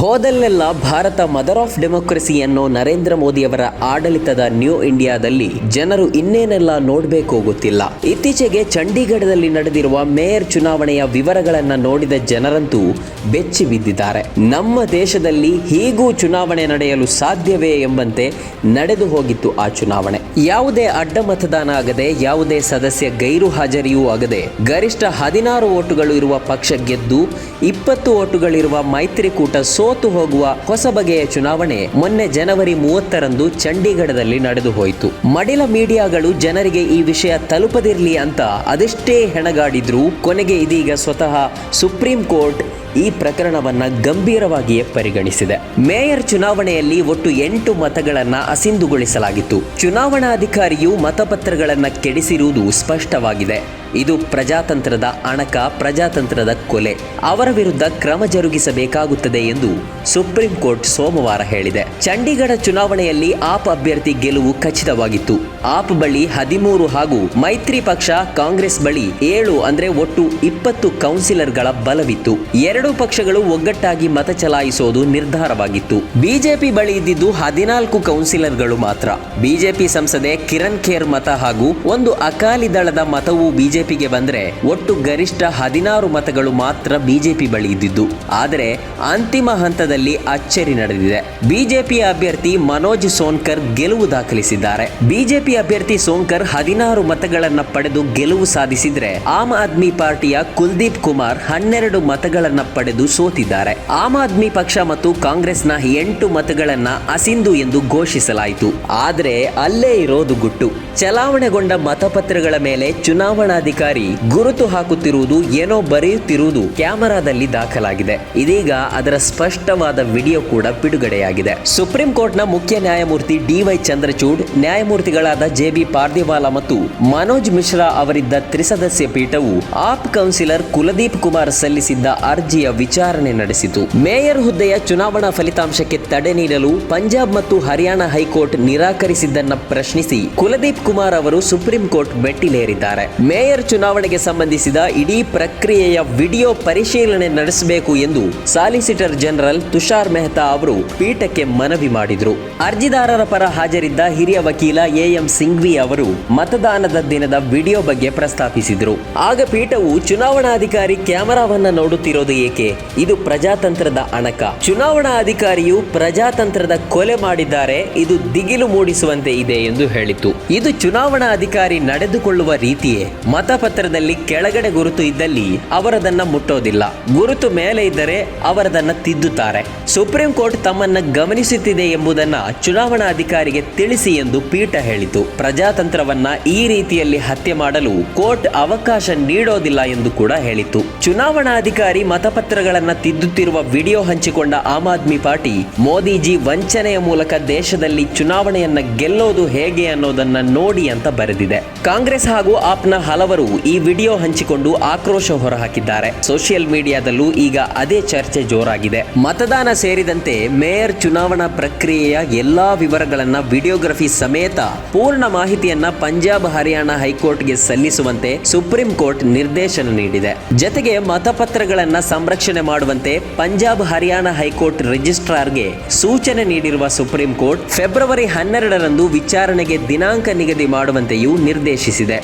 ಹೋದಲ್ಲೆಲ್ಲ Bharat mother of democracy Narendra ಮೋದಿಯವರ ಆಡಳಿತದ new ಇಂಡಿಯಾದಲ್ಲಿ ಜನರು ಇನ್ನೇನೆಲ್ಲ ನೋಡಬೇಕು ಗೊತ್ತಿಲ್ಲ. ಇತ್ತೀಚೆಗೆ ಚಂಡೀಗಢದಲ್ಲಿ ನಡೆದಿರುವ ಮೇಯರ್ ಚುನಾವಣೆಯ ವಿವರಗಳನ್ನು ನೋಡಿದ ಜನರಂತೂ ಬೆಚ್ಚಿ ಬಿದ್ದಿದ್ದಾರೆ. ನಮ್ಮ ದೇಶದಲ್ಲಿ ಹೀಗೂ ಚುನಾವಣೆ ನಡೆಯಲು ಸಾಧ್ಯವೇ ಎಂಬಂತೆ ನಡೆದು ಹೋಗಿತ್ತು ಆ ಚುನಾವಣೆ. ಯಾವುದೇ ಅಡ್ಡ ಮತದಾನ ಆಗದೆ, ಯಾವುದೇ ಸದಸ್ಯ ಗೈರು ಹಾಜರಿಯೂ ಆಗದೆ, ಗರಿಷ್ಠ ಹದಿನಾರು ಓಟುಗಳು ಇರುವ ಪಕ್ಷ ಗೆದ್ದು, ಇಪ್ಪತ್ತು ಓಟುಗಳಿರುವ ಮೈತ್ರಿಕೂಟ ಸೋತು ಹೋಗುವ ಹೊಸ ಬಗೆಯ ಚುನಾವಣೆ ಮೊನ್ನೆ ಜನವರಿ ಮೂವತ್ತರಂದು ಚಂಡೀಗಢದಲ್ಲಿ ನಡೆದು ಹೋಯಿತು. ಮಡಿಲ ಮೀಡಿಯಾಗಳು ಜನರಿಗೆ ಈ ವಿಷಯ ತಲುಪದಿರಲಿ ಅಂತ ಅದೆಷ್ಟೇ ಹೆಣಗಾಡಿದ್ರೂ ಕೊನೆಗೆ ಇದೀಗ ಸ್ವತಃ ಸುಪ್ರೀಂ ಕೋರ್ಟ್ ಈ ಪ್ರಕರಣವನ್ನ ಗಂಭೀರವಾಗಿಯೇ ಪರಿಗಣಿಸಿದೆ. ಮೇಯರ್ ಚುನಾವಣೆಯಲ್ಲಿ ಒಟ್ಟು ಎಂಟು ಮತಗಳನ್ನ ಅಸಿಂಧುಗೊಳಿಸಲಾಗಿತ್ತು. ಚುನಾವಣಾಧಿಕಾರಿಯು ಮತಪತ್ರಗಳನ್ನ ಕೆಡಿಸಿರುವುದು ಸ್ಪಷ್ಟವಾಗಿದೆ. ಇದು ಪ್ರಜಾತಂತ್ರದ ಅಣಕ, ಪ್ರಜಾತಂತ್ರದ ಕೊಲೆ. ಅವರ ವಿರುದ್ಧ ಕ್ರಮ ಜರುಗಿಸಬೇಕಾಗುತ್ತದೆ ಎಂದು ಸುಪ್ರೀಂ ಕೋರ್ಟ್ ಸೋಮವಾರ ಹೇಳಿದೆ. ಚಂಡೀಗಢ ಚುನಾವಣೆಯಲ್ಲಿ ಆಪ್ ಅಭ್ಯರ್ಥಿ ಗೆಲುವು ಖಚಿತವಾಗಿತ್ತು. ಆಪ್ ಬಳಿ ಹದಿಮೂರು ಹಾಗೂ ಮೈತ್ರಿ ಪಕ್ಷ ಕಾಂಗ್ರೆಸ್ ಬಳಿ ಏಳು ಅಂದ್ರೆ ಒಟ್ಟು ಇಪ್ಪತ್ತು ಕೌನ್ಸಿಲರ್ಗಳ ಬಲವಿತ್ತು. ಎರಡೂ ಪಕ್ಷಗಳು ಒಗ್ಗಟ್ಟಾಗಿ ಮತ ಚಲಾಯಿಸೋದು ನಿರ್ಧಾರವಾಗಿತ್ತು. ಬಿಜೆಪಿ ಬಳಿ ಇದ್ದಿದ್ದು ಹದಿನಾಲ್ಕು ಕೌನ್ಸಿಲರ್ಗಳು ಮಾತ್ರ. ಬಿಜೆಪಿ ಸಂಸದೆ ಕಿರಣ್ ಖೇರ್ ಮತ ಹಾಗೂ ಒಂದು ಅಕಾಲಿ ದಳದ ಮತವು ಬಿಜೆಪಿಗೆ ಬಂದ್ರೆ ಒಟ್ಟು ಗರಿಷ್ಠ ಹದಿನಾರು ಮತಗಳು ಮಾತ್ರ ಬಿಜೆಪಿ ಬಳಿ ಇದ್ದಿದ್ದು. ಆದರೆ ಅಂತಿಮ ಹಂತದಲ್ಲಿ ಅಚ್ಚರಿ ನಡೆದಿದೆ. ಬಿಜೆಪಿ ಅಭ್ಯರ್ಥಿ ಮನೋಜ್ ಸೋನ್ಕರ್ ಗೆಲುವು ದಾಖಲಿಸಿದ್ದಾರೆ. ಬಿಜೆಪಿ ಅಭ್ಯರ್ಥಿ ಸೋನ್ಕರ್ ಹದಿನಾರು ಮತಗಳನ್ನ ಪಡೆದು ಗೆಲುವು ಸಾಧಿಸಿದ್ರೆ ಆಮ್ ಆದ್ಮಿ ಪಾರ್ಟಿಯ ಕುಲ್ದೀಪ್ ಕುಮಾರ್ ಹನ್ನೆರಡು ಮತಗಳನ್ನ ಪಡೆದು ಸೋತಿದ್ದಾರೆ. ಆಮ್ ಆದ್ಮಿ ಪಕ್ಷ ಮತ್ತು ಕಾಂಗ್ರೆಸ್ನ ಎಂಟು ಮತಗಳನ್ನ ಅಸಿಂಧು ಎಂದು ಘೋಷಿಸಲಾಯಿತು. ಆದರೆ ಅಲ್ಲೇ ಇರೋದು ಗುಟ್ಟು. ಚಲಾವಣೆಗೊಂಡ ಮತಪತ್ರಗಳ ಮೇಲೆ ಚುನಾವಣಾಧಿಕಾರಿ ಗುರುತು ಹಾಕುತ್ತಿರುವುದು ಏನೋ ಬರೆಯುತ್ತಿರುವುದು ಕ್ಯಾಮೆರಾದಲ್ಲಿ ದಾಖಲಾಗಿದೆ. ಇದೀಗ ಅದರ ಸ್ಪಷ್ಟವಾದ ವಿಡಿಯೋ ಕೂಡ ಬಿಡುಗಡೆಯಾಗಿದೆ. ಸುಪ್ರೀಂ ಕೋರ್ಟ್ನ ಮುಖ್ಯ ನ್ಯಾಯಮೂರ್ತಿ ಡಿವೈ ಚಂದ್ರಚೂಡ್, ನ್ಯಾಯಮೂರ್ತಿಗಳಾದ ಜೆ ಬಿ ಪಾರ್ದಿವಾಲ ಮತ್ತು ಮನೋಜ್ ಮಿಶ್ರಾ ಅವರಿದ್ದ ತ್ರಿಸದಸ್ಯ ಪೀಠವು ಆಪ್ ಕೌನ್ಸಿಲರ್ ಕುಲದೀಪ್ ಕುಮಾರ್ ಸಲ್ಲಿಸಿದ್ದ ಅರ್ಜಿಯ ವಿಚಾರಣೆ ನಡೆಸಿತು. ಮೇಯರ್ ಹುದ್ದೆಯ ಚುನಾವಣಾ ಫಲಿತಾಂಶಕ್ಕೆ ತಡೆ ನೀಡಲು ಪಂಜಾಬ್ ಮತ್ತು ಹರಿಯಾಣ ಹೈಕೋರ್ಟ್ ನಿರಾಕರಿಸಿದ್ದನ್ನ ಪ್ರಶ್ನಿಸಿ ಕುಲದೀಪ್ ಕುಮಾರ್ ಅವರು ಸುಪ್ರೀಂ ಕೋರ್ಟ್ ಮೆಟ್ಟಿಲೇರಿದ್ದಾರೆ. ಮೇಯರ್ ಚುನಾವಣೆಗೆ ಸಂಬಂಧಿಸಿದ ಇಡೀ ಪ್ರಕ್ರಿಯೆಯ ವಿಡಿಯೋ ಪರಿಶೀಲನೆ ನಡೆಸಬೇಕು ಎಂದು ಸಾಲಿಸಿಟರ್ ಜನರಲ್ ತುಷಾರ್ ಮೆಹ್ತಾ ಅವರು ಪೀಠಕ್ಕೆ ಮನವಿ ಮಾಡಿದ್ರು. ಅರ್ಜಿದಾರರ ಪರ ಹಾಜರಿದ್ದ ಹಿರಿಯ ವಕೀಲ ಎಎಂ ಸಿಂಘ್ವಿ ಅವರು ಮತದಾನದ ದಿನದ ವಿಡಿಯೋ ಬಗ್ಗೆ ಪ್ರಸ್ತಾಪಿಸಿದರು. ಆಗ ಪೀಠವು ಚುನಾವಣಾಧಿಕಾರಿ ಕ್ಯಾಮೆರಾವನ್ನ ನೋಡುತ್ತಿರೋದು ಏಕೆ ಇದು ಪ್ರಜಾತಂತ್ರದ ಅಣಕ. ಚುನಾವಣಾ ಅಧಿಕಾರಿಯು ಪ್ರಜಾತಂತ್ರದ ಕೊಲೆ ಮಾಡಿದ್ದಾರೆ, ಇದು ದಿಗಿಲು ಮೂಡಿಸುವಂತೆ ಇದೆ ಎಂದು ಹೇಳಿತು ಇದು ಚುನಾವಣಾ ಅಧಿಕಾರಿ ನಡೆದುಕೊಳ್ಳುವ ರೀತಿಯೇ. ಮತಪತ್ರದಲ್ಲಿ ಕೆಳಗಡೆ ಗುರುತು ಇದ್ದಲ್ಲಿ ಅವರದನ್ನ ಮುಟ್ಟೋದಿಲ್ಲ. ಗುರುತು ಮೇಲೆ ಇದ್ದರೆ ಅವರದನ್ನ ತಿದ್ದುತ್ತಾರೆ. ಸುಪ್ರೀಂ ಕೋರ್ಟ್ ತಮ್ಮನ್ನ ಗಮನಿಸುತ್ತಿದೆ ಎಂಬುದನ್ನ ಚುನಾವಣಾ ಅಧಿಕಾರಿಗೆ ತಿಳಿಸಿ ಎಂದು ಪೀಠ ಹೇಳಿತು. ಪ್ರಜಾತಂತ್ರವನ್ನ ಈ ರೀತಿಯಲ್ಲಿ ಹತ್ಯೆ ಮಾಡಲು ಕೋರ್ಟ್ ಅವಕಾಶ ನೀಡೋದಿಲ್ಲ ಎಂದು ಕೂಡ ಹೇಳಿತು ಚುನಾವಣಾ ಅಧಿಕಾರಿ ಮತಪತ್ರಗಳನ್ನ ತಿದ್ದುತ್ತಿರುವ ವಿಡಿಯೋ ಹಂಚಿಕೊಂಡ ಆಮ್ ಆದ್ಮಿ ಪಾರ್ಟಿ, ಮೋದಿಜಿ ವಂಚನೆಯ ಮೂಲಕ ದೇಶದಲ್ಲಿ ಚುನಾವಣೆಯನ್ನ ಗೆಲ್ಲೋದು ಹೇಗೆ ಅನ್ನೋದನ್ನ ನೋಡಿ ಅಂತ ಬರೆದಿದೆ. ಕಾಂಗ್ರೆಸ್ ಹಾಗೂ ಆಪ್ನ ಹಲವರು ಈ ವಿಡಿಯೋ ಹಂಚಿಕೊಂಡು ಆಕ್ರೋಶ ಹೊರಹಾಕಿದ್ದಾರೆ. ಸೋಷಿಯಲ್ ಮೀಡಿಯಾದಲ್ಲೂ ಈಗ ಅದೇ ಚರ್ಚೆ ಜೋರಾಗಿದೆ. ಮತದಾನ ಸೇರಿದಂತೆ ಮೇಯರ್ ಚುನಾವಣಾ ಪ್ರಕ್ರಿಯೆಯ ಎಲ್ಲಾ ವಿವರಗಳನ್ನ ವಿಡಿಯೋಗ್ರಫಿ ಸಮೇತ ಪೂರ್ಣ ಮಾಹಿತಿಯನ್ನ ಪಂಜಾಬ್, ಹರಿಯಾಣ ಹೈಕೋರ್ಟ್ಗೆ ಸಲ್ಲಿಸುವಂತೆ ಸುಪ್ರೀಂ ಕೋರ್ಟ್ ನಿರ್ದೇಶನ ನೀಡಿದೆ. ಜತೆಗೆ ಮತಪತ್ರಗಳನ್ನ ಸಂರಕ್ಷಣೆ ಮಾಡುವಂತೆ ಪಂಜಾಬ್ ಹರಿಯಾಣ ಹೈಕೋರ್ಟ್ ರಿಜಿಸ್ಟ್ರಾರ್ಗೆ ಸೂಚನೆ ನೀಡಿರುವ ಸುಪ್ರೀಂ ಕೋರ್ಟ್ ಫೆಬ್ರವರಿ ಹನ್ನೆರಡರಂದು ವಿಚಾರಣೆಗೆ ದಿನಾಂಕ ನಿಗದಿ ಮಾಡುವಂತೆಯೂ ನಿರ್ದೇಶಿಸಿದೆ.